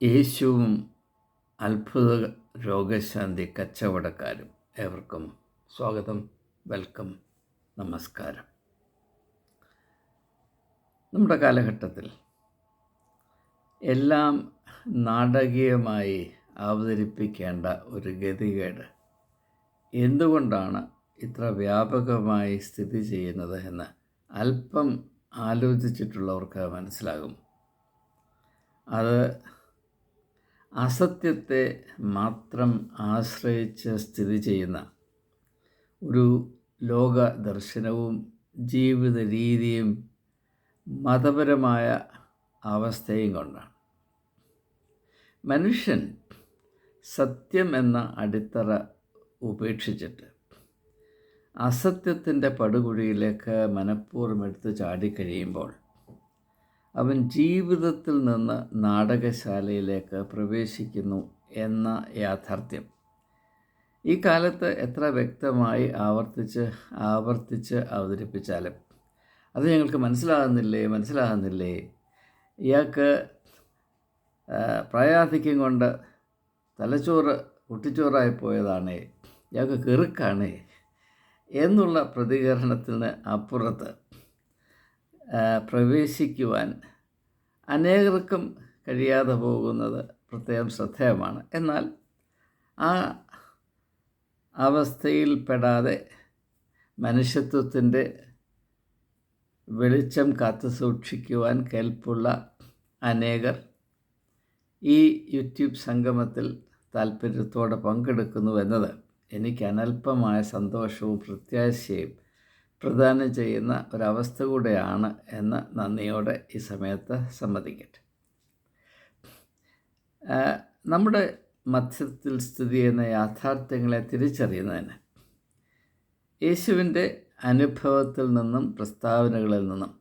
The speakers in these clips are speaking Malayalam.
യേശുവും അത്ഭുത രോഗശാന്തി കച്ചവടക്കാരും ഏവർക്കും സ്വാഗതം വെൽക്കം നമസ്കാരം. നമ്മുടെ കാലഘട്ടത്തിൽ എല്ലാം നാടകീയമായി അവതരിപ്പിക്കേണ്ട ഒരു ഗതികേട് എന്തുകൊണ്ടാണ് ഇത്ര വ്യാപകമായി സ്ഥിതി ചെയ്യുന്നത് എന്ന് അല്പം ആലോചിച്ചിട്ടുള്ളവർക്ക് മനസ്സിലാകും. അത് അസത്യത്തെ മാത്രം ആശ്രയിച്ച് സ്ഥിതി ചെയ്യുന്ന ഒരു ലോക ദർശനവും ജീവിത രീതിയും മതപരമായ അവസ്ഥയും കൊണ്ടാണ്. മനുഷ്യൻ സത്യം എന്ന അടിത്തറ ഉപേക്ഷിച്ചിട്ട് അസത്യത്തിന്റെ പടുകുഴിയിലേക്ക് മനഃപൂർവം എടുത്ത് ചാടിക്കഴിയുമ്പോൾ അവൻ ജീവിതത്തിൽ നിന്ന് നാടകശാലയിലേക്ക് പ്രവേശിക്കുന്നു എന്ന യാഥാർത്ഥ്യം. ഈ കാലത്ത് എത്ര വ്യക്തമായി ആവർത്തിച്ച് ആവർത്തിച്ച് അവതരിപ്പിച്ചാലും അത് ഞങ്ങൾക്ക് മനസ്സിലാകുന്നില്ലേ മനസ്സിലാകുന്നില്ലേ? ഇയാൾക്ക് പ്രായാധിക്യം കൊണ്ട് തലച്ചോറ് കുട്ടിച്ചോറായി പോയതാണേ ഇയാൾക്ക് കെറുക്കാണേ എന്നുള്ള പ്രതികരണത്തിന് അപ്പുറത്ത് പ്രവേശിക്കുവാൻ അനേകർക്കും കഴിയാതെ പോകുന്നത് പ്രത്യേകം ശ്രദ്ധേയമാണ്. എന്നാൽ ആ അവസ്ഥയിൽപ്പെടാതെ മനുഷ്യത്വത്തിന്റെ വെളിച്ചം കാത്തു സൂക്ഷിക്കുവാൻ കെൽപ്പുള്ള അനേകർ ഈ യൂട്യൂബ് സംഗമത്തിൽ താല്പര്യത്തോടെ പങ്കെടുക്കുന്നു എന്നത് എനിക്ക് അനൽപമായ സന്തോഷവും പ്രത്യാശയും പ്രദാനം ചെയ്യുന്ന ഒരവസ്ഥ കൂടെയാണ് എന്ന് നന്ദിയോടെ ഈ സമയത്ത് സമ്മതിക്കട്ടെ. നമ്മുടെ മധ്യത്തിൽ സ്ഥിതി ചെയ്യുന്ന യാഥാർത്ഥ്യങ്ങളെ തിരിച്ചറിയുന്നതിന് യേശുവിന്റെ അനുഭവത്തിൽ നിന്നും പ്രസ്താവനകളിൽ നിന്നും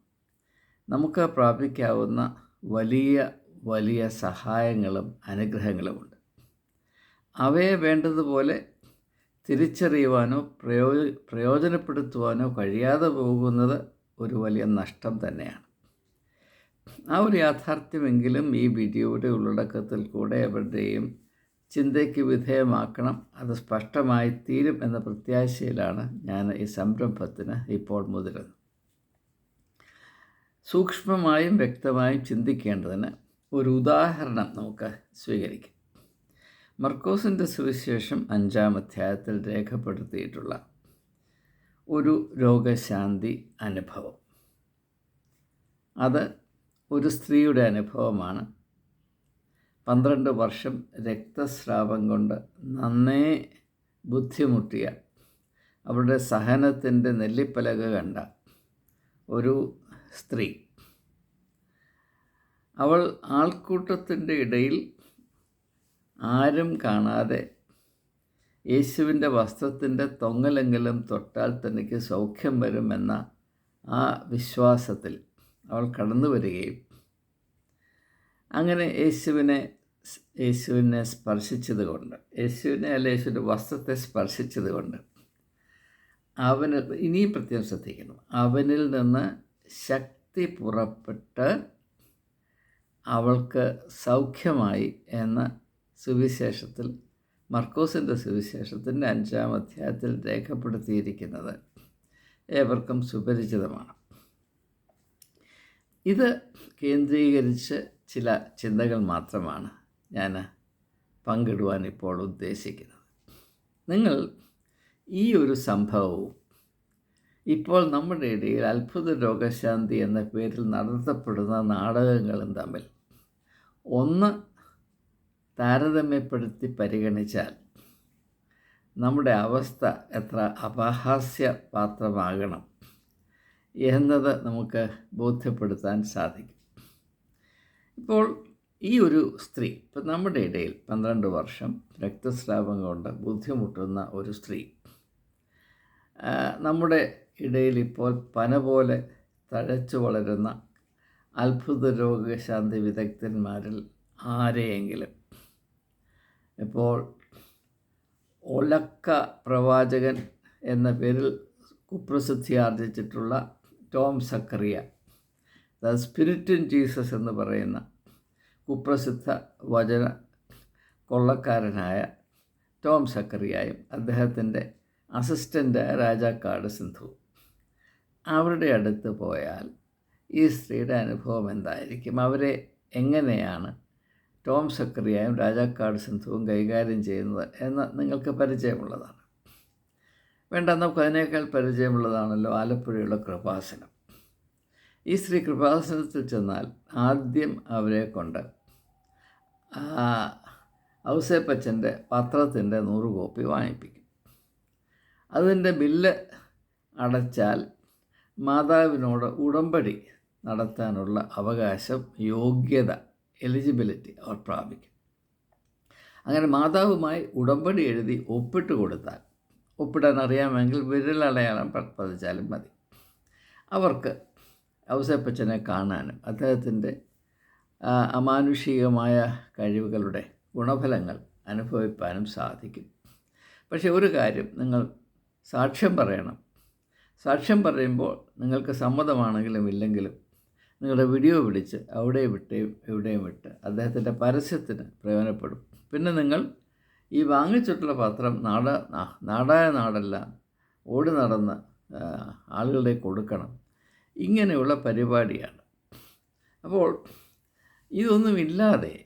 നമുക്ക് പ്രാപിക്കാവുന്ന വലിയ വലിയ സഹായങ്ങളും അനുഗ്രഹങ്ങളുമുണ്ട്. അവയെ വേണ്ടതുപോലെ തിരിച്ചറിയുവാനോ പ്രയോജ പ്രയോജനപ്പെടുത്തുവാനോ കഴിയാതെ പോകുന്നത് ഒരു വലിയ നഷ്ടം തന്നെയാണ്. ആ ഒരു യാഥാർത്ഥ്യമെങ്കിലും ഈ വീഡിയോയുടെ ഉള്ളടക്കത്തിൽ കൂടെ എവരുടെയും ചിന്തയ്ക്ക് വിധേയമാക്കണം. അത് സ്പഷ്ടമായി തീരും എന്ന പ്രത്യാശയിലാണ് ഞാൻ ഈ സംരംഭത്തിന് ഇപ്പോൾ മുതിരുന്നത്. സൂക്ഷ്മമായും വ്യക്തമായും ചിന്തിക്കേണ്ടതിന് ഒരു ഉദാഹരണം നമുക്ക് സ്വീകരിക്കാം. മർക്കോസിന്റെ സുവിശേഷം അഞ്ചാം അധ്യായത്തിൽ രേഖപ്പെടുത്തിയിട്ടുള്ള ഒരു രോഗശാന്തി അനുഭവം. അത് ഒരു സ്ത്രീയുടെ അനുഭവമാണ്. പന്ത്രണ്ട് വർഷം രക്തസ്രാവം കൊണ്ട് നന്നേ ബുദ്ധിമുട്ടിയ അവരുടെ സഹനത്തിന്റെ നെല്ലിപ്പലക കണ്ട ഒരു സ്ത്രീ. അവൾ ആൾക്കൂട്ടത്തിന്റെ ഇടയിൽ ആരും കാണാതെ യേശുവിന്റെ വസ്ത്രത്തിന്റെ തൊങ്ങലെങ്കിലും തൊട്ടാൽ തനിക്ക് സൗഖ്യം വരുമെന്ന ആ വിശ്വാസത്തിൽ അവൾ കടന്നു വരികയും അങ്ങനെ യേശുവിനെ യേശുവിനെ സ്പർശിച്ചത് കൊണ്ട് യേശുവിനെ അല്ല യേശുവിന്റെ വസ്ത്രത്തെ സ്പർശിച്ചത് കൊണ്ട് അവന് ഇനിയും പ്രത്യേകം ശ്രദ്ധിക്കണം. അവനിൽ നിന്ന് ശക്തി പുറപ്പെട്ട് അവൾക്ക് സൗഖ്യമായി എന്ന സുവിശേഷത്തിൽ മർക്കോസിന്റെ സുവിശേഷത്തിന്റെ അഞ്ചാം അധ്യായത്തിൽ രേഖപ്പെടുത്തിയിരിക്കുന്നത് ഏവർക്കും സുപരിചിതമാണ്. ഇത് കേന്ദ്രീകരിച്ച് ചില ചിന്തകൾ മാത്രമാണ് ഞാൻ പങ്കിടുവാൻ ഇപ്പോൾ ഉദ്ദേശിക്കുന്നത്. നിങ്ങൾ ഈ ഒരു സംഭവവും ഇപ്പോൾ നമ്മുടെ ഇടയിൽ അത്ഭുത രോഗശാന്തി എന്ന പേരിൽ നടത്തപ്പെടുന്ന നാടകങ്ങളും തമ്മിൽ ഒന്ന് താരതമ്യപ്പെടുത്തി പരിഗണിച്ചാൽ നമ്മുടെ അവസ്ഥ എത്ര അപഹാസ്യ പാത്രമാകണം എന്നത് നമുക്ക് ബോധ്യപ്പെടുത്താൻ സാധിക്കും. ഇപ്പോൾ ഈ ഒരു സ്ത്രീ ഇപ്പം നമ്മുടെ ഇടയിൽ പന്ത്രണ്ട് വർഷം രക്തസ്രാവം കൊണ്ട് ബുദ്ധിമുട്ടുന്ന ഒരു സ്ത്രീ നമ്മുടെ ഇടയിൽ ഇപ്പോൾ പന പോലെ തഴച്ചു വളരുന്ന അത്ഭുത രോഗശാന്തി വിദഗ്ധന്മാരിൽ ആരെയെങ്കിലും ഇപ്പോൾ ഒലക്ക പ്രവാചകൻ എന്ന പേരിൽ കുപ്രസിദ്ധി ആർജിച്ചിട്ടുള്ള Tom Zacharia the spirit in Jesus എന്ന് പറയുന്ന കുപ്രസിദ്ധ വചന കൊള്ളക്കാരനായ ടോം സക്കറിയായും അദ്ദേഹത്തിന്റെ അസിസ്റ്റന്റായ രാജാക്കാട് സിന്ധു. അവരുടെ അടുത്ത് പോയാൽ ഈ സ്ത്രീയുടെ അനുഭവം എന്തായിരിക്കും? അവരെ എങ്ങനെയാണ് ടോം സക്കറിയായും രാജാക്കാട് സിന്ധുവും കൈകാര്യം ചെയ്യുന്നത് എന്ന് നിങ്ങൾക്ക് പരിചയമുള്ളതാണ്. വേണ്ട നമുക്ക് അതിനേക്കാൾ പരിചയമുള്ളതാണല്ലോ ആലപ്പുഴയുള്ള കൃപാസനം. ഈ ശ്രീ കൃപാസനത്തിൽ ചെന്നാൽ ആദ്യം അവരെ കൊണ്ട് ഔസേപ്പച്ചന്റെ പത്രത്തിന്റെ നൂറ് കോപ്പി വാങ്ങിപ്പിക്കും. അതിന്റെ ബില്ല് അടച്ചാൽ മാതാവിനോട് ഉടമ്പടി നടത്താനുള്ള അവകാശം യോഗ്യത എലിജിബിലിറ്റി അവർ പ്രാപിക്കും അങ്ങനെ മാതാവുമായി ഉടമ്പടി എഴുതി ഒപ്പിട്ട് കൊടുത്താൽ ഒപ്പിടാൻ അറിയാമെങ്കിൽ വിരലടയാളം പതിച്ചാലും മതി. അവർക്ക് ഔസേപ്പച്ചനെ കാണാനും അദ്ദേഹത്തിന്റെ അമാനുഷികമായ കഴിവുകളുടെ ഗുണഫലങ്ങൾ അനുഭവിപ്പാനും സാധിക്കും. പക്ഷേ ഒരു കാര്യം നിങ്ങൾ സാക്ഷ്യം പറയണം. സാക്ഷ്യം പറയുമ്പോൾ നിങ്ങൾക്ക് സമ്മതമാണെങ്കിലും ഇല്ലെങ്കിലും നിങ്ങളുടെ വീഡിയോ പിടിച്ച് അവിടെ വിട്ട് എവിടെയും വിട്ട് അദ്ദേഹത്തിന്റെ പരസ്യത്തിന് പ്രയോജനപ്പെടും. പിന്നെ നിങ്ങൾ ഈ വാങ്ങിച്ചിട്ടുള്ള പത്രം നാട നാടായ നാടല്ല ഓടി നടന്ന് ആളുകളുടെ കൊടുക്കണം. ഇങ്ങനെയുള്ള പരിപാടിയാണ്. അപ്പോൾ ഇതൊന്നുമില്ലാതെ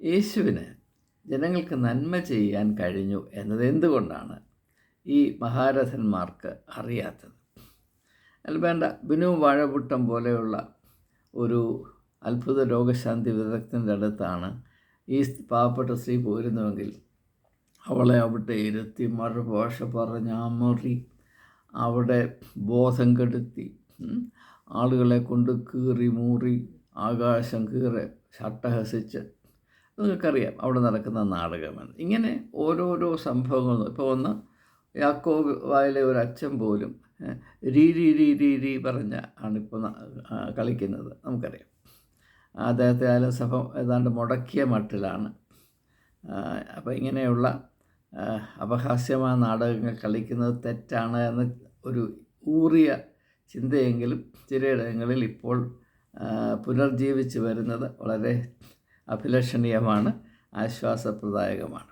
യേശുവിന് ജനങ്ങൾക്ക് നന്മ ചെയ്യാൻ കഴിഞ്ഞു എന്നത് എന്തുകൊണ്ടാണ് ഈ മഹാരഥന്മാർക്ക് അറിയാത്തത്? അല്ല വേണ്ട. ബിനു വാഴപുട്ടം പോലെയുള്ള ഒരു അത്ഭുത രോഗശാന്തി വിദഗ്ധന്റെ അടുത്താണ്. ഈ പാവപ്പെട്ട സ്ത്രീ പോയിരുന്നുവെങ്കിൽ അവളെ അവിടെ ഇരുത്തി മറുഭാഷ പറഞ്ഞ് അമറി അവിടെ ബോധം കെടുത്തി ആളുകളെ കൊണ്ട് കീറി മൂറി ആകാശം കീറി ഷട്ടഹസിച്ച് നിങ്ങൾക്കറിയാം അവിടെ നടക്കുന്ന നാടകമെന്ന് ഇങ്ങനെ ഓരോരോ സംഭവങ്ങൾ. ഇപ്പോൾ ഒന്ന് യാക്കോ വായിലെ ഒരു അച്ഛൻ പോലും രീ രീ രീ രീ രീ പറഞ്ഞ ആണിപ്പോൾ കളിക്കുന്നത്. നമുക്കറിയാം. അദ്ദേഹത്തെ ആലസഭ ഏതാണ്ട് മുടക്കിയ മട്ടിലാണ്. അപ്പോൾ ഇങ്ങനെയുള്ള അപഹാസ്യമായ നാടകങ്ങൾ കളിക്കുന്നത് തെറ്റാണ് എന്ന ഒരു ഊറിയ ചിന്തയെങ്കിലും ചിലയിടങ്ങളിൽ ഇപ്പോൾ പുനർജീവിച്ച് വരുന്നത് വളരെ അഭിലഷണീയമാണ് ആശ്വാസപ്രദായകമാണ്.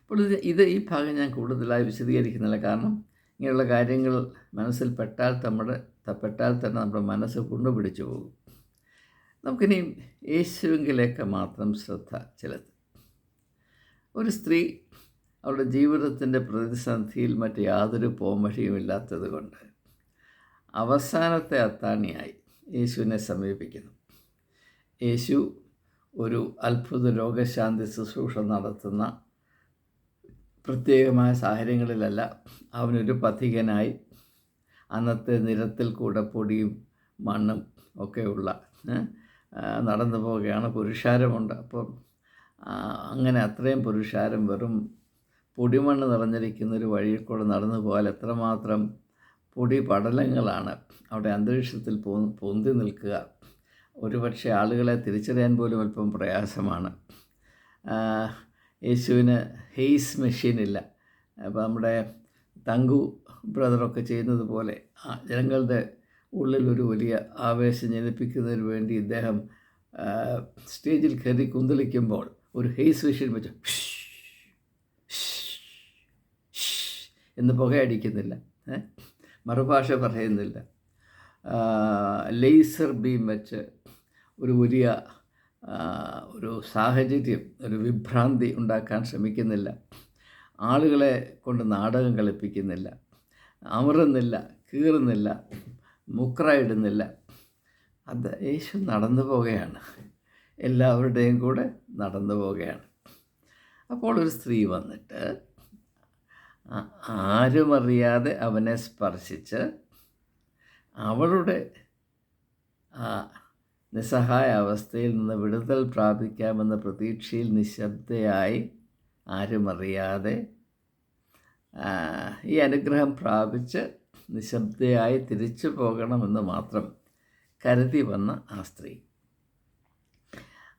അപ്പോൾ ഇത് ഈ ഭാഗം ഞാൻ കൂടുതലായി വിശദീകരിക്കുന്നില്ല. കാരണം ഇങ്ങനെയുള്ള കാര്യങ്ങൾ മനസ്സിൽ പെട്ടാൽ നമ്മുടെ പെട്ടാൽ തന്നെ നമ്മുടെ മനസ്സ് കൊണ്ടുപിടിച്ചു പോകും. നമുക്കിനി യേശുവിങ്കിലേക്ക് മാത്രം ശ്രദ്ധ ചെലുത്തും. ഒരു സ്ത്രീ അവളുടെ ജീവിതത്തിന്റെ പ്രതിസന്ധിയിൽ മറ്റ് യാതൊരു പോംവഴിയുമില്ലാത്തത് കൊണ്ട് അവസാനത്തെ അത്താണിയായി യേശുവിനെ സമീപിക്കുന്നു. യേശു ഒരു അത്ഭുത രോഗശാന്തി ശുശ്രൂഷ നടത്തുന്ന പ്രത്യേകമായ സാഹചര്യങ്ങളിലല്ല. അവനൊരു പഥികനായി അന്നത്തെ നിരത്തിൽ കൂടെ പൊടിയും മണ്ണും ഒക്കെയുള്ള നടന്നു പോവുകയാണ്. പുരുഷാരമുണ്ട്. അപ്പം അങ്ങനെ അത്രയും പുരുഷാരം വെറും പൊടിമണ്ണ് നിറഞ്ഞിരിക്കുന്ന ഒരു വഴിയിൽ കൂടെ നടന്നു പോയാൽ എത്രമാത്രം പൊടി പടലങ്ങളാണ് അവിടെ അന്തരീക്ഷത്തിൽ പൊന്തി നിൽക്കുക. ഒരുപക്ഷെ ആളുകളെ തിരിച്ചറിയാൻ പോലും അല്പം പ്രയാസമാണ്. യേശുവിന് ഹെയ്സ് മെഷീൻ ഇല്ല അപ്പോൾ നമ്മുടെ തങ്കു ബ്രദറൊക്കെ ചെയ്യുന്നത് പോലെ ജനങ്ങളുടെ ഉള്ളിലൊരു വലിയ ആവേശം ജനിപ്പിക്കുന്നതിന് വേണ്ടി ഇദ്ദേഹം സ്റ്റേജിൽ കയറി കുന്തളിക്കുമ്പോൾ ഒരു ഹെയ്സ് മെഷീൻ വെച്ച് എന്ന് പുകയടിക്കുന്നില്ല. മറുഭാഷ പറയുന്നില്ല. ലേസർ ബീം വെച്ച് ഒരു വലിയ ഒരു സാഹചര്യം ഒരു വിഭ്രാന്തി ഉണ്ടാക്കാൻ ശ്രമിക്കുന്നില്ല. ആളുകളെ കൊണ്ട് നാടകം കളിപ്പിക്കുന്നില്ല. അമറുന്നില്ല കീറുന്നില്ല മുക്രയിടുന്നില്ല. അത് യേശു നടന്നു പോവുകയാണ്. എല്ലാവരുടെയും കൂടെ നടന്നു പോവുകയാണ്. അപ്പോൾ ഒരു സ്ത്രീ വന്നിട്ട് ആരുമറിയാതെ അവനെ സ്പർശിച്ച് അവളുടെ നിസ്സഹായ അവസ്ഥയിൽ നിന്ന് വിടുതൽ പ്രാപിക്കാമെന്ന പ്രതീക്ഷയിൽ നിശബ്ദയായി ആരുമറിയാതെ ഈ അനുഗ്രഹം പ്രാപിച്ച് നിശബ്ദയായി തിരിച്ചു പോകണമെന്ന് മാത്രം കരുതി വന്ന ആ സ്ത്രീ.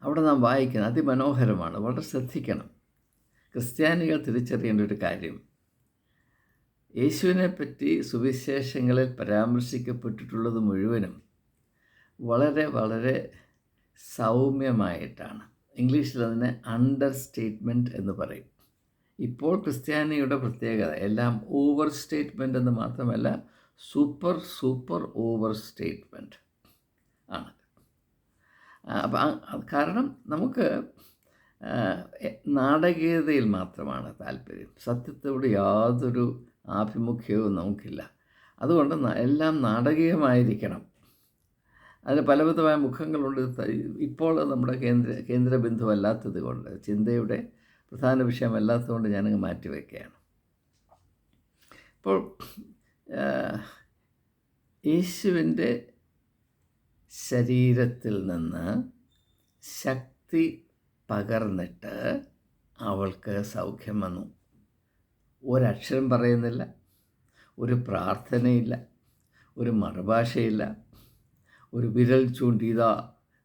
അവിടെ നാം വായിക്കുന്നത് അതിമനോഹരമാണ്. വളരെ ശ്രദ്ധിക്കണം. ക്രിസ്ത്യാനികൾ തിരിച്ചറിയേണ്ട ഒരു കാര്യം. യേശുവിനെ പറ്റി സുവിശേഷങ്ങളിൽ പരാമർശിക്കപ്പെട്ടിട്ടുള്ളത് മുഴുവനും വളരെ വളരെ സൗമ്യമായിട്ടാണ്. ഇംഗ്ലീഷിൽ അതിനെ അണ്ടർ സ്റ്റേറ്റ്മെന്റ് എന്ന് പറയും. ഇപ്പോൾ ക്രിസ്ത്യാനിയുടെ പ്രത്യേകത എല്ലാം ഓവർ സ്റ്റേറ്റ്മെന്റ് എന്ന് മാത്രമല്ല സൂപ്പർ സൂപ്പർ ഓവർ സ്റ്റേറ്റ്മെന്റ് ആണ് അപ്പം കാരണം നമുക്ക് നാടകീയതയിൽ മാത്രമാണ് താല്പര്യം. സത്യത്തോട് യാതൊരു ആഭിമുഖ്യവും നമുക്കില്ല. അതുകൊണ്ട് എല്ലാം നാടകീയമായിരിക്കണം. അതിന് പലവിധമായ മുഖങ്ങളുണ്ട്. ഇപ്പോൾ നമ്മുടെ കേന്ദ്ര കേന്ദ്ര ബിന്ദുവല്ലാത്തത് കൊണ്ട് ചിന്തയുടെ പ്രധാന വിഷയമല്ലാത്തതുകൊണ്ട് ഞാനങ്ങ് മാറ്റിവെക്കുകയാണ്. ഇപ്പോൾ യേശുവിന്റെ ശരീരത്തിൽ നിന്ന് ശക്തി പകർന്നിട്ട് അവൾക്ക് സൗഖ്യം വന്നു. ഒരക്ഷരം പറയുന്നില്ല ഒരു പ്രാർത്ഥനയില്ല ഒരു മറുഭാഷയില്ല ഒരു വിരൽ ചൂണ്ടിയതാ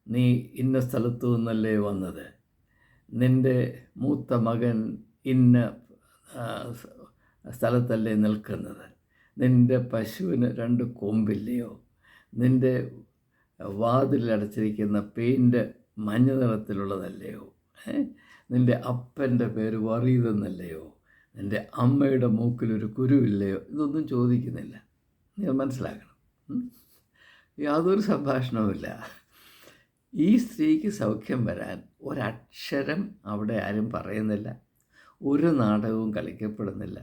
നീ ഇന്ന സ്ഥലത്തു നിന്നല്ലേ വന്നത്? നിന്റെ മൂത്ത മകൻ ഇന്ന സ്ഥലത്തല്ലേ നിൽക്കുന്നത്? നിന്റെ പശുവിന് രണ്ട് കൊമ്പില്ലയോ? നിന്റെ വാതിലടച്ചിരിക്കുന്ന പെയിന്റ് മഞ്ഞ നിറത്തിലുള്ളതല്ലയോ? നിന്റെ അപ്പന്റെ പേര് വറീതെന്നല്ലയോ? നിന്റെ അമ്മയുടെ മൂക്കിലൊരു കുരുവില്ലയോ? ഇതൊന്നും ചോദിക്കുന്നില്ല. നിങ്ങൾ മനസ്സിലാക്കണം. യാതൊരു സംഭാഷണവുമില്ല. ഈ സ്ത്രീക്ക് സൗഖ്യം വരാൻ ഒരക്ഷരം അവിടെ ആരും പറയുന്നില്ല. ഒരു നാടകവും കളിക്കപ്പെടുന്നില്ല.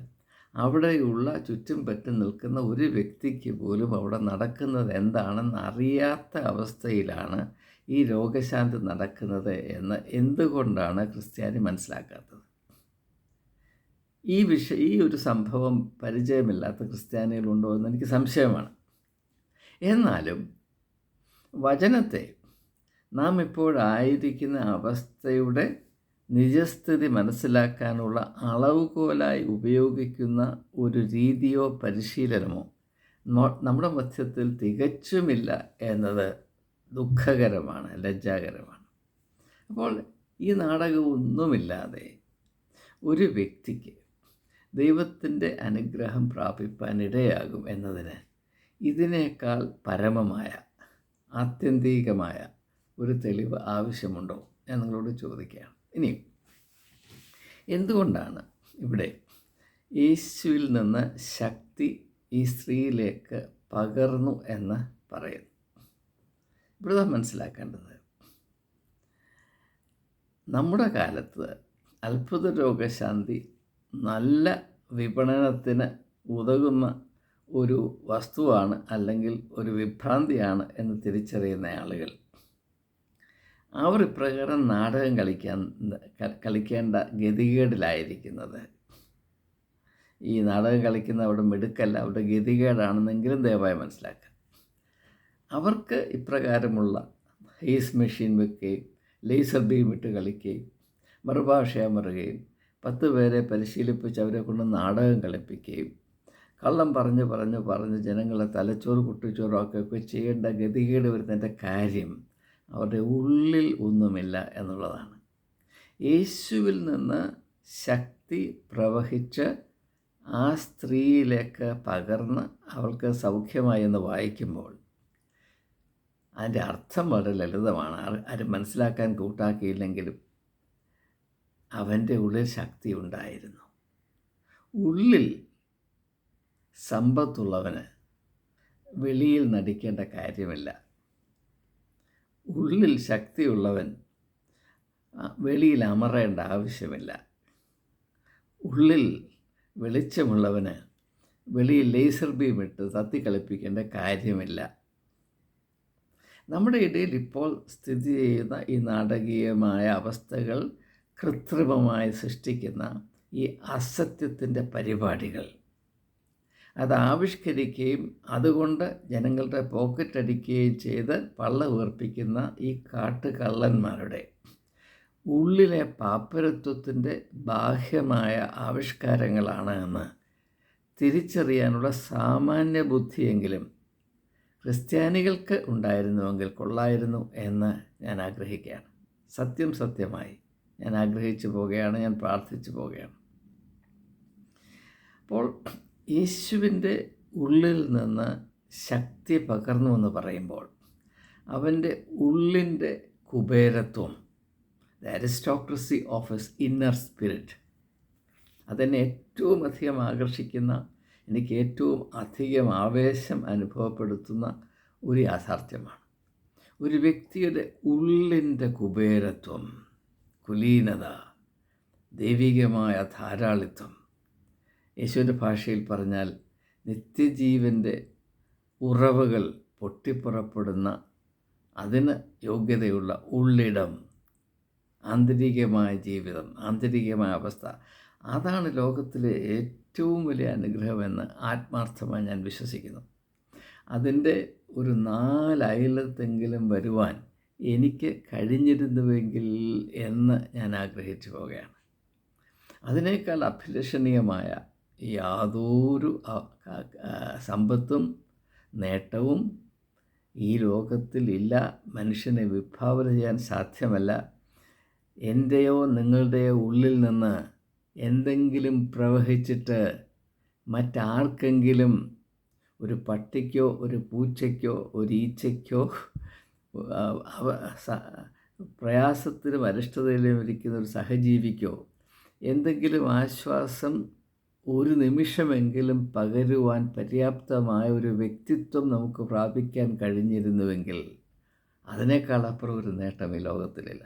അവിടെയുള്ള ചുറ്റും പറ്റി നിൽക്കുന്ന ഒരു വ്യക്തിക്ക് പോലും അവിടെ നടക്കുന്നത് എന്താണെന്ന് അറിയാത്ത അവസ്ഥയിലാണ് ഈ രോഗശാന്തി നടക്കുന്നത് എന്ന് എന്തുകൊണ്ടാണ് ക്രിസ്ത്യാനി മനസ്സിലാക്കാത്തത്? ഈ വിഷ ഈ ഒരു സംഭവം പരിചയമില്ലാത്ത ക്രിസ്ത്യാനികളുണ്ടോ എന്ന് എനിക്ക് സംശയമാണ്. എന്നാലും വചനത്തെ നാം ഇപ്പോഴായിരിക്കുന്ന അവസ്ഥയുടെ നിജസ്ഥിതി മനസ്സിലാക്കാനുള്ള അളവുകോലായി ഉപയോഗിക്കുന്ന ഒരു രീതിയോ പരിശീലനമോ നമ്മുടെ മധ്യത്തിൽ തികച്ചുമില്ല എന്നത് ദുഃഖകരമാണ് ലജ്ജാകരമാണ്. അപ്പോൾ ഈ നാടകമൊന്നുമില്ലാതെ ഒരു വ്യക്തിക്ക് ദൈവത്തിന്റെ അനുഗ്രഹം പ്രാപിപ്പാൻ ഇടയാകും എന്നതിന് ഇതിനേക്കാൾ പരമമായ ആത്യന്തികമായ ഒരു തെളിവ് ആവശ്യമുണ്ടോ ഞാൻ നിങ്ങളോട് ചോദിക്കുകയാണ്. ഇനി എന്തുകൊണ്ടാണ് ഇവിടെ യേശുവിൽ നിന്ന് ശക്തി ഈ സ്ത്രീയിലേക്ക് പകർന്നു എന്ന് പറയുന്നു ഇവിടെ മനസ്സിലാക്കേണ്ടത്. നമ്മുടെ കാലത്ത് അത്ഭുത രോഗശാന്തി നല്ല വിപണനത്തിന് ഉതകുന്ന ഒരു വസ്തുവാണ് അല്ലെങ്കിൽ ഒരു വിഭ്രാന്തിയാണ് എന്ന് തിരിച്ചറിയുന്ന ആളുകൾ. അവർ ഇപ്രകാരം നാടകം കളിക്കാൻ കളിക്കേണ്ട ഗതികേടിലായിരിക്കുന്നത്. ഈ നാടകം കളിക്കുന്ന അവിടെ മിടുക്കല്ല അവിടെ ഗതികേടാണെന്നെങ്കിലും ദയവായി മനസ്സിലാക്കുക. അവർക്ക് ഇപ്രകാരമുള്ള ഹെയ്സ് മെഷീൻ വെക്കുകയും ലേസർ ബീം ഇട്ട് കളിക്കുകയും മറുഭാഷയാമറുകയും പത്ത് പേരെ പരിശീലിപ്പിച്ച് അവരെ കൊണ്ട് നാടകം കളിപ്പിക്കുകയും കള്ളം പറഞ്ഞ് പറഞ്ഞ് പറഞ്ഞ് ജനങ്ങളെ തലച്ചോറ് കുട്ടിച്ചോറൊക്കെ ഒക്കെ ചെയ്യേണ്ട ഗതികേട് വരുന്നതിന്റെ കാര്യം അവരുടെ ഉള്ളിൽ ഒന്നുമില്ല എന്നുള്ളതാണ്. യേശുവിൽ നിന്ന് ശക്തി പ്രവഹിച്ച് ആ സ്ത്രീയിലേക്ക് പകർന്ന് അവൾക്ക് സൗഖ്യമായി എന്ന് വായിക്കുമ്പോൾ അതിന്റെ അർത്ഥം വളരെ ലളിതമാണ്. ആരും മനസ്സിലാക്കാൻ കൂട്ടാക്കിയില്ലെങ്കിലും അവന്റെ ഉള്ളിൽ ശക്തി ഉണ്ടായിരുന്നു. ഉള്ളിൽ സമ്പത്തുള്ളവന് വെളിയിൽ നടിക്കേണ്ട കാര്യമില്ല. ഉള്ളിൽ ശക്തിയുള്ളവൻ വെളിയിൽ അമറേണ്ട ആവശ്യമില്ല. ഉള്ളിൽ വെളിച്ചമുള്ളവന് വെളിയിൽ ലേസർ ബീം ഇട്ട് തത്തിക്കളിപ്പിക്കേണ്ട കാര്യമില്ല. നമ്മുടെ ഇടയിൽ ഇപ്പോൾ സ്ഥിതി ചെയ്യുന്ന ഈ നാടകീയമായ അവസ്ഥകൾ കൃത്രിമമായി സൃഷ്ടിക്കുന്ന ഈ അസത്യത്തിന്റെ പരിപാടികൾ. അത് ആവിഷ്കരിക്കുകയും അതുകൊണ്ട് ജനങ്ങളുടെ പോക്കറ്റ് അടിക്കുകയും ചെയ്ത് പള്ള ഉയർപ്പിക്കുന്ന ഈ കാട്ടുകള്ളന്മാരുടെ ഉള്ളിലെ പാപ്പരത്വത്തിന്റെ ബാഹ്യമായ ആവിഷ്കാരങ്ങളാണ് എന്ന് തിരിച്ചറിയാനുള്ള സാമാന്യ ബുദ്ധിയെങ്കിലും ക്രിസ്ത്യാനികൾക്ക് ഉണ്ടായിരുന്നുവെങ്കിൽ കൊള്ളായിരുന്നു എന്ന് ഞാൻ ആഗ്രഹിക്കുകയാണ്. സത്യം സത്യമായി ഞാൻ ആഗ്രഹിച്ചു പോവുകയാണ് ഞാൻ പ്രാർത്ഥിച്ചു പോവുകയാണ്. അപ്പോൾ യേശുവിന്റെ ഉള്ളിൽ നിന്ന് ശക്തി പകർന്നു എന്ന് പറയുമ്പോൾ അവന്റെ ഉള്ളിന്റെ കുബേരത്വം the aristocracy of his inner spirit അതെന്നെ ഏറ്റവും അധികം ആകർഷിക്കുന്ന എനിക്ക് ഏറ്റവും അധികം ആവേശം അനുഭവപ്പെടുത്തുന്ന ഒരു യാഥാർത്ഥ്യമാണ്. ഒരു വ്യക്തിയുടെ ഉള്ളിന്റെ കുബേരത്വം കുലീനത ദൈവികമായ ധാരാളിത്വം യേശുവിന്റെ ഭാഷയിൽ പറഞ്ഞാൽ നിത്യജീവന്റെ ഉറവുകൾ പൊട്ടിപ്പുറപ്പെടുന്ന അതിന് യോഗ്യതയുള്ള ഉള്ളിടം ആന്തരികമായ ജീവിതം ആന്തരികമായ അവസ്ഥ. അതാണ് ലോകത്തിലെ ഏറ്റവും വലിയ അനുഗ്രഹമെന്ന് ആത്മാർത്ഥമായി ഞാൻ വിശ്വസിക്കുന്നു. അതിന്റെ ഒരു നാലയലത്തെങ്കിലും വരുവാൻ എനിക്ക് കഴിഞ്ഞിരുന്നുവെങ്കിൽ എന്ന് ഞാൻ ആഗ്രഹിച്ചു പോവുകയാണ്. അതിനേക്കാൾ അഭിലഷണീയമായ യാതൊരു സമ്പത്തും നേട്ടവും ഈ ലോകത്തിൽ ഇല്ല മനുഷ്യനെ വിഭാവന ചെയ്യാൻ സാധ്യമല്ല. എന്റെയോ നിങ്ങളുടെയോ ഉള്ളിൽ നിന്ന് എന്തെങ്കിലും പ്രവഹിച്ചിട്ട് മറ്റാർക്കെങ്കിലും ഒരു പട്ടിക്കോ ഒരു പൂച്ചയ്ക്കോ ഒരു ഈച്ചയ്ക്കോ പ്രയാസത്തിലും അരിഷ്ടതയിലും ഇരിക്കുന്ന ഒരു സഹജീവിക്കോ എന്തെങ്കിലും ആശ്വാസം ഒരു നിമിഷമെങ്കിലും പകരുവാൻ പര്യാപ്തമായ ഒരു വ്യക്തിത്വം നമുക്ക് പ്രാപിക്കാൻ കഴിഞ്ഞിരുന്നുവെങ്കിൽ അതിനേക്കാൾ അപ്പുറം ഒരു നേട്ടം ഈ ലോകത്തിലില്ല.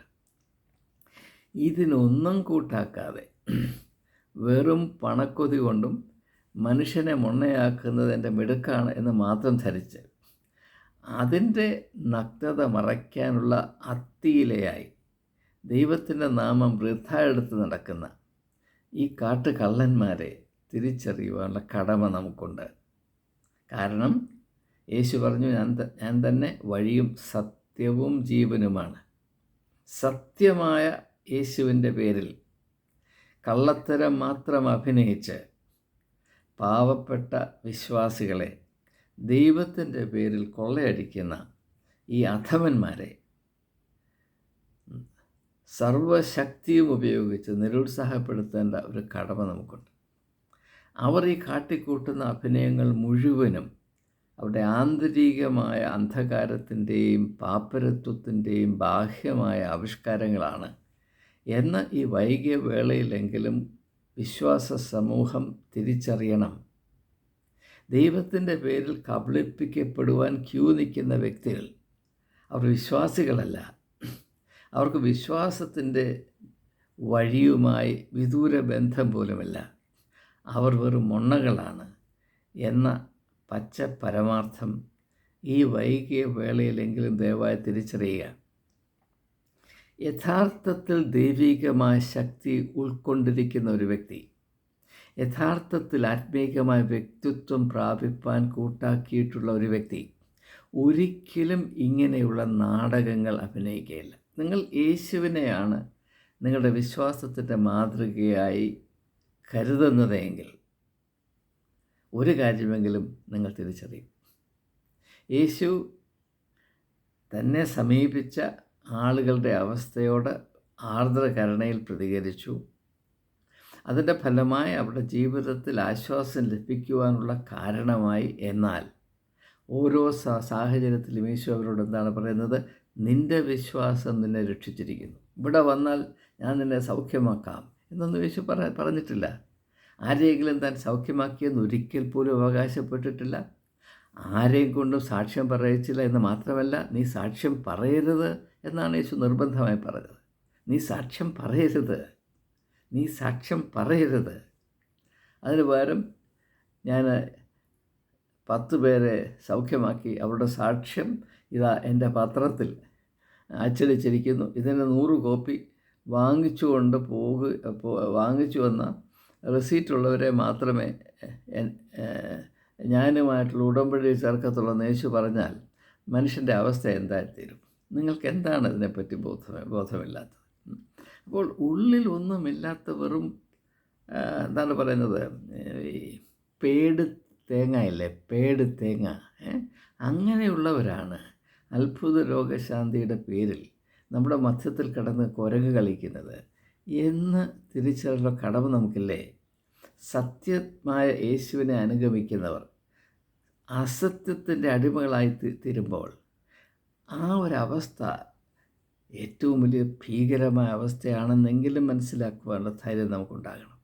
ഇതിനൊന്നും കൂട്ടാക്കാതെ വെറും പണക്കൊതി കൊണ്ടും മനുഷ്യനെ മുണ്ണയാക്കുന്നത് എന്റെ മിടുക്കാണ് എന്ന് മാത്രം ധരിച്ച് അതിന്റെ നഗ്നത മറയ്ക്കാനുള്ള അത്തിയിലയായി ദൈവത്തിന്റെ നാമം വൃഥ എടുത്ത് നടക്കുന്ന ഈ കാട്ടുകള്ളന്മാരെ തിരിച്ചറിയുവാനുള്ള കടമ നമുക്കുണ്ട്. കാരണം യേശു പറഞ്ഞു ഞാൻ ഞാൻ തന്നെ വഴിയും സത്യവും ജീവനുമാണ്. സത്യമായ യേശുവിന്റെ പേരിൽ കള്ളത്തരം മാത്രം അഭിനയിച്ച് പാവപ്പെട്ട വിശ്വാസികളെ ദൈവത്തിന്റെ പേരിൽ കൊള്ളയടിക്കുന്ന ഈ അധമന്മാരെ സർവശക്തിയും ഉപയോഗിച്ച് നിരുത്സാഹപ്പെടുത്തേണ്ട ഒരു കടമ നമുക്കുണ്ട്. അവർ ഈ കാട്ടിക്കൂട്ടുന്ന അഭിനയങ്ങൾ മുഴുവനും അവരുടെ ആന്തരികമായ അന്ധകാരത്തിന്റെയും പാപ്പരത്വത്തിന്റെയും ബാഹ്യമായ ആവിഷ്കാരങ്ങളാണ്. എന്ന് ഈ വൈകിയ വേളയിലെങ്കിലും വിശ്വാസ സമൂഹം തിരിച്ചറിയണം. ദൈവത്തിന്റെ പേരിൽ കബളിപ്പിക്കപ്പെടുവാൻ ക്യൂ നിൽക്കുന്ന വ്യക്തികൾ അവർ വിശ്വാസികളല്ല. അവർക്ക് വിശ്വാസത്തിന്റെ വഴിയുമായി വിദൂര ബന്ധം പോലുമല്ല. അവർ വെറും മൊണ്ണകളാണ് എന്ന പച്ച പരമാർത്ഥം ഈ വൈകിയ വേളയിലെങ്കിലും ദയവായി തിരിച്ചറിയുക. യഥാർത്ഥത്തിൽ ദൈവികമായ ശക്തി ഉൾക്കൊണ്ടിരിക്കുന്ന ഒരു വ്യക്തി യഥാർത്ഥത്തിൽ ആത്മീകമായ വ്യക്തിത്വം പ്രാപിപ്പാൻ കൂട്ടാക്കിയിട്ടുള്ള ഒരു വ്യക്തി ഒരിക്കലും ഇങ്ങനെയുള്ള നാടകങ്ങൾ അഭിനയിക്കുകയില്ല. നിങ്ങൾ യേശുവിനെയാണ് നിങ്ങളുടെ വിശ്വാസത്തിന്റെ മാതൃകയായി കരുതുന്നതെങ്കിൽ ഒരു കാര്യമെങ്കിലും നിങ്ങൾ തിരിച്ചറിയും. യേശു തന്നെ സമീപിച്ച ആളുകളുടെ അവസ്ഥയോട് ആർദ്ര കരുണയിൽ പ്രതികരിച്ചു. അതിന്റെ ഫലമായി അവരുടെ ജീവിതത്തിൽ ആശ്വാസം ലഭിക്കുവാനുള്ള കാരണമായി എന്നാൽ ഓരോ സാഹചര്യത്തിലും യേശു അവരോട് എന്താണ് പറയുന്നത്? നിന്റെ വിശ്വാസം നിന്നെ രക്ഷിച്ചിരിക്കുന്നു. ഇവിടെ വന്നാൽ ഞാൻ നിന്നെ സൗഖ്യമാക്കാം. എന്നൊന്നും യേശു പറ പറഞ്ഞിട്ടില്ല. ആരെയെങ്കിലും താൻ സൗഖ്യമാക്കിയെന്ന് ഒരിക്കൽ പോലും അവകാശപ്പെട്ടിട്ടില്ല. ആരെയും കൊണ്ടും സാക്ഷ്യം പറയിച്ചില്ല എന്ന് മാത്രമല്ല നീ സാക്ഷ്യം പറയരുത് എന്നാണ് യേശു നിർബന്ധമായി പറഞ്ഞത്. നീ സാക്ഷ്യം പറയരുത്. നീ സാക്ഷ്യം പറയരുത്. അതിന് പകരം ഞാൻ പത്ത് പേരെ സൗഖ്യമാക്കി അവരുടെ സാക്ഷ്യം ഇതാ എന്റെ പത്രത്തിൽ അച്ചടിച്ചിരിക്കുന്നു. ഇതിന്റെ നൂറ് കോപ്പി വാങ്ങിച്ചുകൊണ്ട് പോകുക വാങ്ങിച്ചു വന്ന റെസീറ്റുള്ളവരെ മാത്രമേ ഞാനുമായിട്ടുള്ള ഉടമ്പടി ചേർക്കത്തുള്ള യേശു പറഞ്ഞാൽ മനുഷ്യന്റെ അവസ്ഥ എന്തായിത്തീരും. നിങ്ങൾക്ക് എന്താണ് ഇതിനെപ്പറ്റി ബോധം ബോധമില്ലാത്തത്? അപ്പോൾ ഉള്ളിൽ ഒന്നുമില്ലാത്ത വെറും എന്താണ് പറയുന്നത്? ഈ പേട് തേങ്ങ ഇല്ലേ? പേട് തേങ്ങ അങ്ങനെയുള്ളവരാണ് അത്ഭുത രോഗശാന്തിയുടെ പേരിൽ നമ്മുടെ മധ്യത്തിൽ കിടന്ന് കുരങ്ങ് കളിക്കുന്നത്. എന്ന് തിരിച്ചറിയുള്ള കടമ നമുക്കില്ലേ? സത്യമായ യേശുവിനെ അനുഗമിക്കുന്നവർ അസത്യത്തിന്റെ അടിമകളായി തീരുമ്പോൾ ആ ഒരവസ്ഥ ഏറ്റവും വലിയ ഭീകരമായ അവസ്ഥയാണെന്നെങ്കിലും മനസ്സിലാക്കുവാനുള്ള ധൈര്യം നമുക്കുണ്ടാകണം.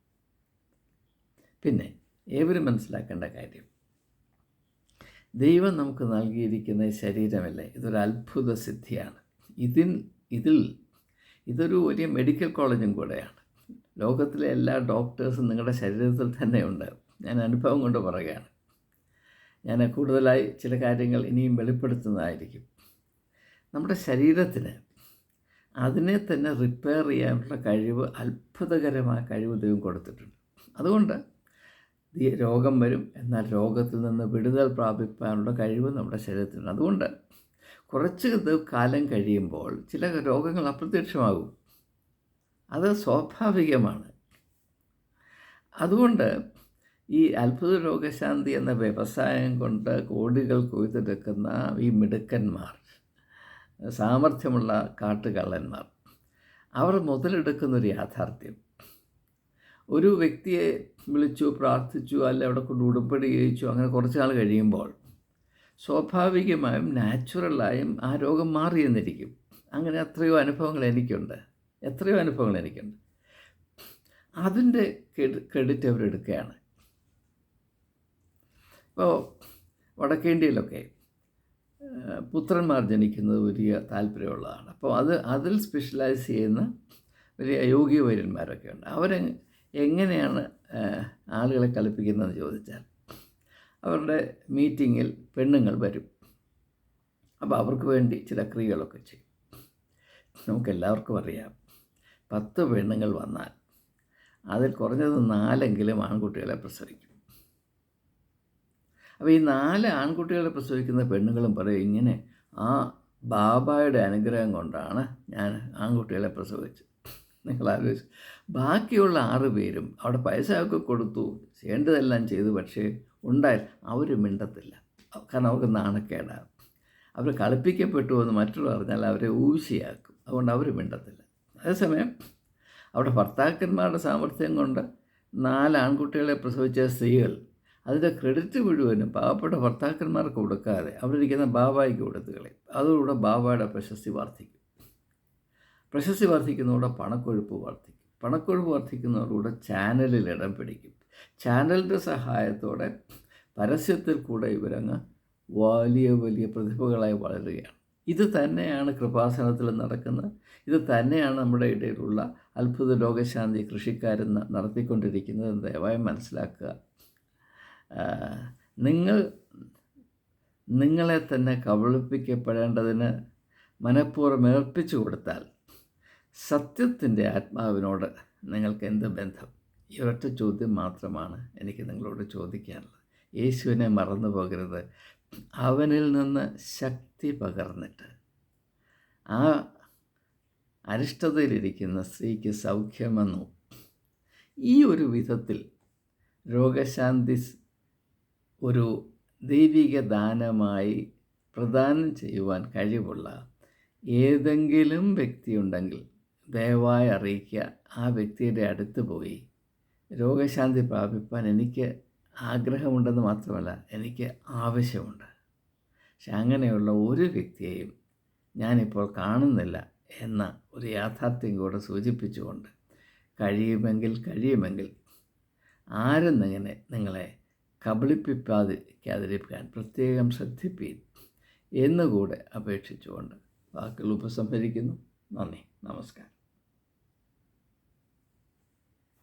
പിന്നെ ഏവരും മനസ്സിലാക്കേണ്ട കാര്യം. ദൈവം നമുക്ക് നൽകിയിരിക്കുന്ന ശരീരമല്ലേ? ഇതൊരു അത്ഭുത സിദ്ധിയാണ്. ഇതിൻ ഇതിൽ ഇതൊരു വലിയ മെഡിക്കൽ കോളേജും കൂടെയാണ്. ലോകത്തിലെ എല്ലാ ഡോക്ടേഴ്സും നിങ്ങളുടെ ശരീരത്തിൽ തന്നെയുണ്ട് ഞാൻ അനുഭവം കൊണ്ട് പറയുകയാണ്. ഞാൻ കൂടുതലായി ചില കാര്യങ്ങൾ ഇനിയും വെളിപ്പെടുത്തുന്നതായിരിക്കും. നമ്മുടെ ശരീരത്തിന് അതിനെ തന്നെ റിപ്പയർ ചെയ്യാനുള്ള കഴിവ് അത്ഭുതകരമായ കഴിവ് ദൈവം കൊടുത്തിട്ടുണ്ട്. അതുകൊണ്ട് രോഗം വരും എന്നാൽ രോഗത്തിൽ നിന്ന് വിടുതൽ പ്രാപിക്കാനുള്ള കഴിവ് നമ്മുടെ ശരീരത്തിനുണ്ട്. അതുകൊണ്ട് കുറച്ച് കാലം കഴിയുമ്പോൾ ചില രോഗങ്ങൾ അപ്രത്യക്ഷമാകും. അത് സ്വാഭാവികമാണ്. അതുകൊണ്ട് ഈ അത്ഭുത രോഗശാന്തി എന്ന വ്യവസായം കൊണ്ട് കോടികൾ കൊയ്തെടുക്കുന്ന ഈ മിടുക്കന്മാർ സാമർഥ്യമുള്ള കാട്ടുകള്ളന്മാർ അവർ മുതലെടുക്കുന്നൊരു യാഥാർത്ഥ്യം. ഒരു വ്യക്തിയെ വിളിച്ചു പ്രാർത്ഥിച്ചു അല്ല അവിടെ കൊണ്ട് ഉടുമ്പടി കഴിച്ചു അങ്ങനെ കുറച്ച് നാൾ കഴിയുമ്പോൾ സ്വാഭാവികമായും നാച്ചുറലായും ആ രോഗം മാറിയെന്നിരിക്കും. അങ്ങനെ എത്രയോ അനുഭവങ്ങൾ എനിക്കുണ്ട്. എത്രയോ അനുഭവങ്ങൾ എനിക്കുണ്ട്. അതിന്റെ ക്രെഡിറ്റ് അവരെടുക്കുകയാണ്. ഇപ്പോൾ വടക്കേന്ത്യയിലൊക്കെ പുത്രന്മാർ ജനിക്കുന്നത് വലിയ താല്പര്യമുള്ളതാണ്. അപ്പോൾ അത് അതിൽ സ്പെഷ്യലൈസ് ചെയ്യുന്ന വലിയ യോഗ്യ വൈര്യന്മാരൊക്കെ ഉണ്ട് അവരെ എങ്ങനെയാണ് ആളുകളെ കളിപ്പിക്കുന്നതെന്ന് ചോദിച്ചാൽ അവരുടെ മീറ്റിങ്ങിൽ പെണ്ണുങ്ങൾ വരും. അപ്പോൾ അവർക്ക് വേണ്ടി ചില ക്രിയകളൊക്കെ ചെയ്യും. നമുക്കെല്ലാവർക്കും അറിയാം പത്ത് പെണ്ണുങ്ങൾ വന്നാൽ അതിൽ കുറഞ്ഞത് നാലെങ്കിലും ആൺകുട്ടികളെ പ്രസവിക്കും. അപ്പോൾ ഈ നാല് ആൺകുട്ടികളെ പ്രസവിക്കുന്ന പെണ്ണുങ്ങളും പറയും ഇങ്ങനെ ആ ബാബായുടെ അനുഗ്രഹം കൊണ്ടാണ് ഞാൻ ആൺകുട്ടികളെ പ്രസവിച്ചത്. നിങ്ങൾ ആലോചിച്ചു ബാക്കിയുള്ള ആറ് പേരും അവിടെ പൈസ ഒക്കെ കൊടുത്തു ചെയ്യേണ്ടതെല്ലാം ചെയ്തു പക്ഷേ ഉണ്ടായി അവർ മിണ്ടത്തില്ല. കാരണം അവർക്ക് നാണക്കേടാണ്. അവർ കളിപ്പിക്കപ്പെട്ടു എന്ന് മറ്റുള്ളവർ അറിഞ്ഞാൽ അവരെ ഊശിയാക്കും അതുകൊണ്ട് അവർ മിണ്ടത്തില്ല. അതേസമയം അവിടെ ഭർത്താക്കന്മാരുടെ സാമർഥ്യം കൊണ്ട് നാല് ആൺകുട്ടികളെ പ്രസവിച്ച സ്ത്രീകൾ അതിന്റെ ക്രെഡിറ്റ് മുഴുവനും പാവപ്പെട്ട ഭർത്താക്കന്മാർക്ക് കൊടുക്കാതെ അവരിരിക്കുന്ന ബാബായിക്ക് കൊടുത്തു കളയും. അതോടുകൂടെ ബാബായുടെ പ്രശസ്തി വർദ്ധിക്കും. പ്രശസ്തി വർദ്ധിക്കുന്നതോടെ പണക്കൊഴുപ്പ് വർദ്ധിക്കും. പണക്കൊഴുപ്പ് വർദ്ധിക്കുന്നതോടുകൂടെ ചാനലിൽ ഇടം പിടിക്കും. ചാനലിന്റെ സഹായത്തോടെ പരസ്യത്തിൽ കൂടെ ഇവരങ്ങ് വലിയ വലിയ പ്രതിഭകളായി വളരുകയാണ്. ഇത് തന്നെയാണ് കൃപാസനത്തിൽ നടക്കുന്നത് ഇത് തന്നെയാണ് നമ്മുടെ ഇടയിലുള്ള അത്ഭുത ലോകശാന്തി കൃഷിക്കാരൻ നടത്തിക്കൊണ്ടിരിക്കുന്നത് ദയവായി മനസ്സിലാക്കുക. നിങ്ങൾ നിങ്ങളെ തന്നെ കബളിപ്പിക്കപ്പെടേണ്ടതിന് മനഃപൂർവം ഏർപ്പിച്ചു കൊടുത്താൽ സത്യത്തിന്റെ ആത്മാവിനോട് നിങ്ങൾക്ക് എന്ത് ബന്ധം? ഈ ഒരൊറ്റ ചോദ്യം മാത്രമാണ് എനിക്ക് നിങ്ങളോട് ചോദിക്കാനുള്ളത്. യേശുവിനെ മറന്നു പോകരുത്. അവനിൽ നിന്ന് ശക്തി പകർന്നിട്ട്. ആ അരിഷ്ടതയിലിരിക്കുന്ന സ്ത്രീക്ക് സൗഖ്യമെന്നു. ഈ ഒരു വിധത്തിൽ രോഗശാന്തി ഒരു ദൈവിക ദാനമായി പ്രദാനം ചെയ്യുവാൻ കഴിവുള്ള ഏതെങ്കിലും വ്യക്തിയുണ്ടെങ്കിൽ ദയവായി അറിയിക്കുക. ആ വ്യക്തിയുടെ അടുത്ത് പോയി രോഗശാന്തി പ്രാപിപ്പാൻ എനിക്ക് ആഗ്രഹമുണ്ടെന്ന് മാത്രമല്ല എനിക്ക് ആവശ്യമുണ്ട്. പക്ഷെ അങ്ങനെയുള്ള ഒരു വ്യക്തിയെയും ഞാനിപ്പോൾ കാണുന്നില്ല എന്ന ഒരു യാഥാർത്ഥ്യം കൂടെ സൂചിപ്പിച്ചുകൊണ്ട് കഴിയുമെങ്കിൽ കഴിയുമെങ്കിൽ ആരും ഇങ്ങനെ നിങ്ങളെ കബളിപ്പിക്കാതിരിക്കാൻ പ്രത്യേകം ശ്രദ്ധിപ്പീൻ എന്നുകൂടെ അപേക്ഷിച്ചുകൊണ്ട് വാക്കുകൾ ഉപസംഹരിക്കുന്നു. നന്ദി. നമസ്കാരം.